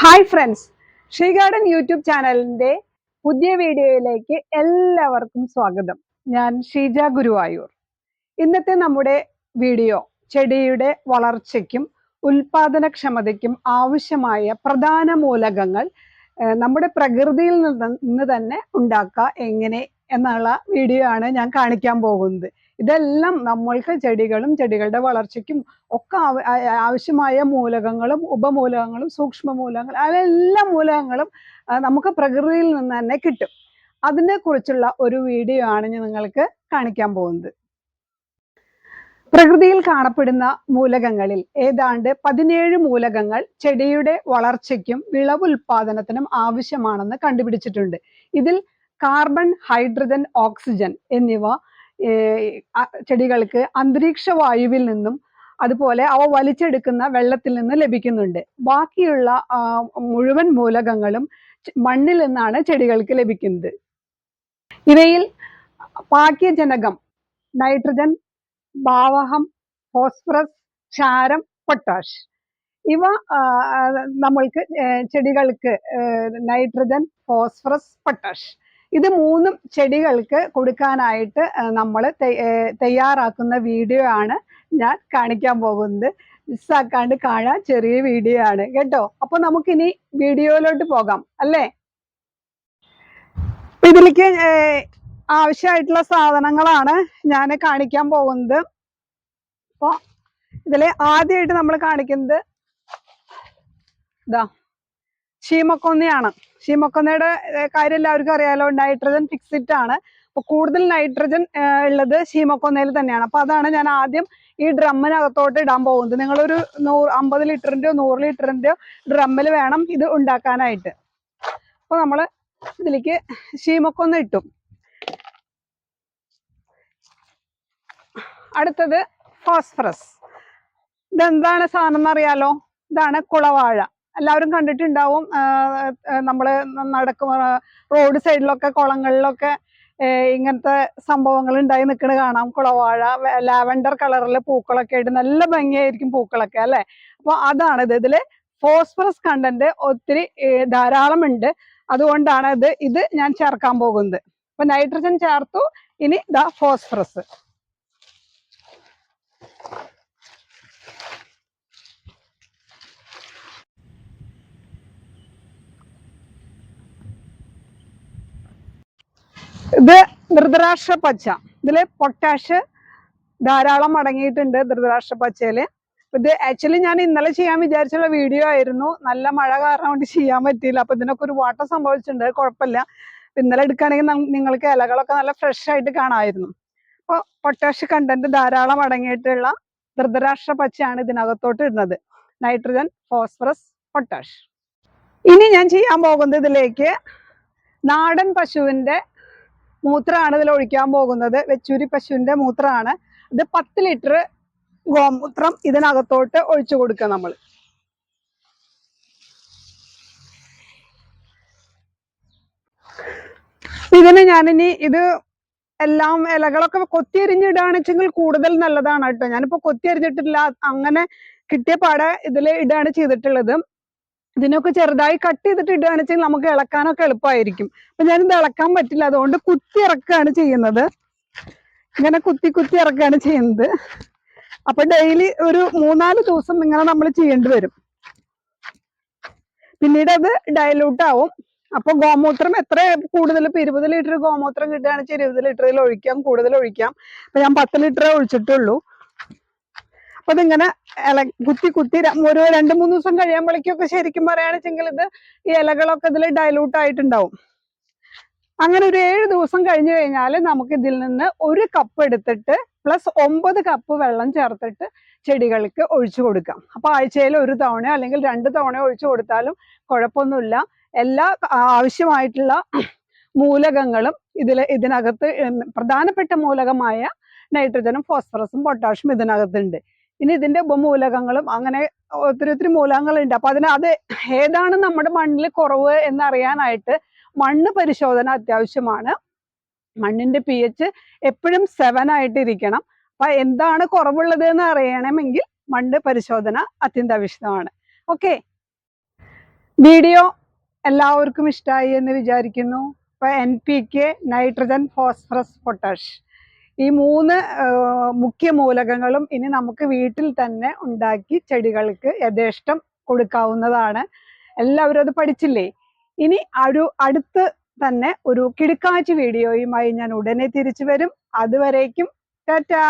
Hi friends she garden YouTube ചാനലിന്റെ പുതിയ വീഡിയോയിലേക്ക് എല്ലാവർക്കും സ്വാഗതം. ഞാൻ ഷീജ ഗുരുവായൂർ. ഇന്നത്തെ നമ്മുടെ വീഡിയോ ചെടിയുടെ വളർച്ചയ്ക്കും ഉൽപാദനക്ഷമതയ്ക്കും ആവശ്യമായ പ്രധാന മൂലകങ്ങൾ നമ്മുടെ പ്രകൃതിയിൽ നിന്ന് തന്നെ ഉണ്ടാക്കുക എങ്ങനെ എന്നുള്ള വീഡിയോ ആണ് ഞാൻ കാണിക്കാൻ പോകുന്നത്. ഇതെല്ലാം നമ്മൾക്ക് ചെടികളും ചെടികളുടെ വളർച്ചയ്ക്കും ഒക്കെ ആവശ്യമായ മൂലകങ്ങളും ഉപമൂലകങ്ങളും സൂക്ഷ്മ മൂലകങ്ങൾ അതെല്ലാ മൂലകങ്ങളും നമുക്ക് പ്രകൃതിയിൽ നിന്ന് തന്നെ കിട്ടും. അതിനെ കുറിച്ചുള്ള ഒരു വീഡിയോ ആണ് ഞാൻ നിങ്ങൾക്ക് കാണിക്കാൻ പോകുന്നത്. പ്രകൃതിയിൽ കാണപ്പെടുന്ന മൂലകങ്ങളിൽ ഏതാണ്ട് പതിനേഴ് മൂലകങ്ങൾ ചെടിയുടെ വളർച്ചയ്ക്കും വിളവ് ഉൽപാദനത്തിനും ആവശ്യമാണെന്ന് കണ്ടുപിടിച്ചിട്ടുണ്ട്. ഇതിൽ കാർബൺ ഹൈഡ്രജൻ ഓക്സിജൻ എന്നിവ ചെടികൾക്ക് അന്തരീക്ഷ വായുവിൽ നിന്നും അതുപോലെ അവ വലിച്ചെടുക്കുന്ന വെള്ളത്തിൽ നിന്ന് ലഭിക്കുന്നുണ്ട്. ബാക്കിയുള്ള മുഴുവൻ മൂലകങ്ങളും മണ്ണിൽ നിന്നാണ് ചെടികൾക്ക് ലഭിക്കുന്നത്. ഇവയിൽ പാക്യജനകം നൈട്രജൻ ഭാവഹം ഫോസ്ഫറസ് ക്ഷാരം പൊട്ടാഷ്. ഇവ നമ്മൾക്ക് ചെടികൾക്ക് നൈട്രജൻ ഫോസ്ഫറസ് പൊട്ടാഷ്. ഇത് മൂന്നും ചെടികൾക്ക് കൊടുക്കാനായിട്ട് നമ്മൾ തയ്യാറാക്കുന്ന വീഡിയോ ആണ് ഞാൻ കാണിക്കാൻ പോകുന്നത്. മിസ്സാക്കാണ്ട് കാണാൻ ചെറിയ വീഡിയോ ആണ് കേട്ടോ? അപ്പൊ നമുക്കിനി വീഡിയോയിലോട്ട് പോകാം അല്ലേ? ഇതിലേക്ക് ആവശ്യമായിട്ടുള്ള സാധനങ്ങളാണ് ഞാൻ കാണിക്കാൻ പോകുന്നത്. അപ്പോൾ ഇതിൽ ആദ്യമായിട്ട് നമ്മൾ കാണിക്കുന്നത് ഇതാ ശീമക്കൊന്നയാണ് ശീമക്കൊന്നയുടെ ഏർ, കാര്യം എല്ലാവർക്കും അറിയാലോ നൈട്രജൻ ഫിക്സിറ്റ് ആണ്. അപ്പൊ കൂടുതൽ നൈട്രജൻ ഉള്ളത് ഷീമൊക്കൊന്നയിൽ തന്നെയാണ്. അപ്പൊ അതാണ് ഞാൻ ആദ്യം ഈ ഡ്രമ്മിനകത്തോട്ട് ഇടാൻ പോകുന്നത്. നിങ്ങളൊരു നൂറ് അമ്പത് ലിറ്ററിന്റെയോ നൂറ് ലിറ്ററിന്റെയോ ഡ്രമ്മിൽ വേണം ഇത് ഉണ്ടാക്കാനായിട്ട്. അപ്പൊ നമ്മൾ ഇതിലേക്ക് ഷീമൊക്കൊന്ന് ഇട്ടു. അടുത്തത് ഫോസ്ഫറസ്. ഇതെന്താണ് സാധനം എന്നറിയാലോ? ഇതാണ് കുളവാഴ. എല്ലാവരും കണ്ടിട്ടുണ്ടാവും. നമ്മൾ നടക്കും റോഡ് സൈഡിലൊക്കെ കുളങ്ങളിലൊക്കെ ഇങ്ങനത്തെ സംഭവങ്ങൾ ഉണ്ടായി നിൽക്കുന്നത് കാണാം. കുളവാഴ ലാവെൻഡർ കളറിൽ പൂക്കളൊക്കെ ആയിട്ട് നല്ല ഭംഗിയായിരിക്കും പൂക്കളൊക്കെ അല്ലേ? അപ്പോൾ അതാണ് ഇത്. ഇതിൽ ഫോസ്ഫറസ് കണ്ടന്റ് ഒത്തിരി ധാരാളം ഉണ്ട് അതുകൊണ്ടാണ് ഇത് ഇത് ഞാൻ ചേർക്കാൻ പോകുന്നത്. അപ്പോൾ നൈട്രജൻ ചേർത്തു. ഇനി ദാ ഫോസ്ഫറസ്. ഇത് ധൃതരാഷ്ട്ര പച്ച. ഇതിൽ പൊട്ടാഷ് ധാരാളം അടങ്ങിയിട്ടുണ്ട് ധൃതരാഷ്ട്ര പച്ചയിൽ. ഇത് ആക്ച്വലി ഞാൻ ഇന്നലെ ചെയ്യാൻ വിചാരിച്ചുള്ള വീഡിയോ ആയിരുന്നു. നല്ല മഴ കാരണം കൊണ്ട് ചെയ്യാൻ പറ്റിയില്ല. അപ്പൊ ഇതിനൊക്കെ ഒരു വാട്ടർ സംഭവിച്ചിട്ടുണ്ട്. കുഴപ്പമില്ല. ഇന്നലെ എടുക്കുകയാണെങ്കിൽ നിങ്ങൾക്ക് ഇലകളൊക്കെ നല്ല ഫ്രഷ് ആയിട്ട് കാണാമായിരുന്നു. അപ്പൊ പൊട്ടാഷ് കണ്ടന്റ് ധാരാളം അടങ്ങിയിട്ടുള്ള ധൃതരാഷ്ട്ര പച്ചയാണ് ഇതിനകത്തോട്ട് ഇടുന്നത്. നൈട്രജൻ ഫോസ്ഫറസ് പൊട്ടാഷ് ഇനി ഞാൻ ചെയ്യാൻ പോകുന്നത് ഇതിലേക്ക് നാടൻ പശുവിന്റെ മൂത്രമാണ് ഇതിൽ ഒഴിക്കാൻ പോകുന്നത്. വെച്ചൂരി പശുവിന്റെ മൂത്രമാണ്. ഇത് പത്ത് ലിറ്റർ ഗോമൂത്രം ഇതിനകത്തോട്ട് ഒഴിച്ചു കൊടുക്കുക നമ്മൾ. ഇതിന് ഞാനിനി ഇത് എല്ലാം ഇലകളൊക്കെ കൊത്തിയരിഞ്ഞിടുകയാണെച്ചെങ്കിൽ കൂടുതൽ നല്ലതാണ് കേട്ടോ. ഞാനിപ്പോ കൊത്തിയരിഞ്ഞിട്ടില്ല അങ്ങനെ കിട്ടിയ പാടെ ഇതിൽ ഇടുകയാണ് ചെയ്തിട്ടുള്ളത്. ഇതിനൊക്കെ ചെറുതായി കട്ട് ചെയ്തിട്ട് ഇടുകയാണെച്ചെങ്കിൽ നമുക്ക് ഇളക്കാനൊക്കെ എളുപ്പമായിരിക്കും. അപ്പൊ ഞാനിത് ഇളക്കാൻ പറ്റില്ല അതുകൊണ്ട് കുത്തി ഇറക്കുകയാണ് ചെയ്യുന്നത്. ഇങ്ങനെ കുത്തി കുത്തി ഇറക്കുകയാണ് ചെയ്യുന്നത്. അപ്പൊ ഡെയിലി ഒരു മൂന്നാൽ ദിവസം ഇങ്ങനെ നമ്മൾ ചെയ്യേണ്ടി വരും. പിന്നീട് അത് ഡയലൂട്ട് ആവും. അപ്പൊ ഗോമൂത്രം എത്ര കൂടുതൽ ഇപ്പൊ ഇരുപത് ലിറ്റർ ഗോമൂത്രം കിട്ടുകയാണെന്ന് വെച്ചാൽ ഇരുപത് ലിറ്ററിൽ ഒഴിക്കാം കൂടുതൽ ഒഴിക്കാം. അപ്പൊ ഞാൻ പത്ത് ലിറ്ററേ ഒഴിച്ചിട്ടുള്ളൂ. അപ്പൊ ഇതിങ്ങനെ ഇല കുത്തി കുത്തി ഒരു രണ്ട് മൂന്ന് ദിവസം കഴിയുമ്പോഴേക്കൊക്കെ ശരിക്കും പറയുകയാണെച്ചെങ്കിൽ ഇത് ഈ ഇലകളൊക്കെ ഇതിൽ ഡയലൂട്ട് ആയിട്ടുണ്ടാവും. അങ്ങനെ ഒരു ഏഴ് ദിവസം കഴിഞ്ഞു കഴിഞ്ഞാൽ നമുക്ക് ഇതിൽ നിന്ന് ഒരു കപ്പ് എടുത്തിട്ട് പ്ലസ് ഒമ്പത് കപ്പ് വെള്ളം ചേർത്തിട്ട് ചെടികൾക്ക് ഒഴിച്ചു കൊടുക്കാം. അപ്പൊ ആഴ്ചയിൽ ഒരു തവണയോ അല്ലെങ്കിൽ രണ്ട് തവണയോ ഒഴിച്ചു കൊടുത്താലും കുഴപ്പമൊന്നുമില്ല. എല്ലാ ആവശ്യമായിട്ടുള്ള മൂലകങ്ങളും ഇതിൽ ഇതിനകത്ത് പ്രധാനപ്പെട്ട മൂലകമായ നൈട്രജനും ഫോസ്ഫറസും പൊട്ടാഷ്യം ഇതിനകത്തുണ്ട്. ഇനി ഇതിന്റെ ഉപമൂലകങ്ങളും അങ്ങനെ ഒത്തിരി ഒത്തിരി മൂലകങ്ങളുണ്ട്. അപ്പൊ അതിന് അത് ഏതാണ് നമ്മുടെ മണ്ണിൽ കുറവ് എന്നറിയാനായിട്ട് മണ്ണ് പരിശോധന അത്യാവശ്യമാണ്. മണ്ണിന്റെ പി എച്ച് എപ്പോഴും സെവൻ ആയിട്ട് ഇരിക്കണം അപ്പൊ എന്താണ് കുറവുള്ളത് എന്ന് അറിയണമെങ്കിൽ മണ്ണ് പരിശോധന അത്യന്താപേക്ഷിതമാണ്. ഓക്കെ വീഡിയോ എല്ലാവർക്കും ഇഷ്ടമായി എന്ന് വിചാരിക്കുന്നു. ഇപ്പൊ N P K nitrogen phosphorus potash ഈ മൂന്ന് മുഖ്യ മൂലകങ്ങളും ഇനി നമുക്ക് വീട്ടിൽ തന്നെ ഉണ്ടാക്കി ചെടികൾക്ക് യഥേഷ്ടം കൊടുക്കാവുന്നതാണ്. എല്ലാവരും അത് പഠിച്ചില്ലേ? ഇനി ഒരു അടുത്ത് തന്നെ ഒരു കിടുക്കാച്ചി വീഡിയോയുമായി ഞാൻ ഉടനെ തിരിച്ചു വരും. അതുവരേക്കും ടാറ്റാ!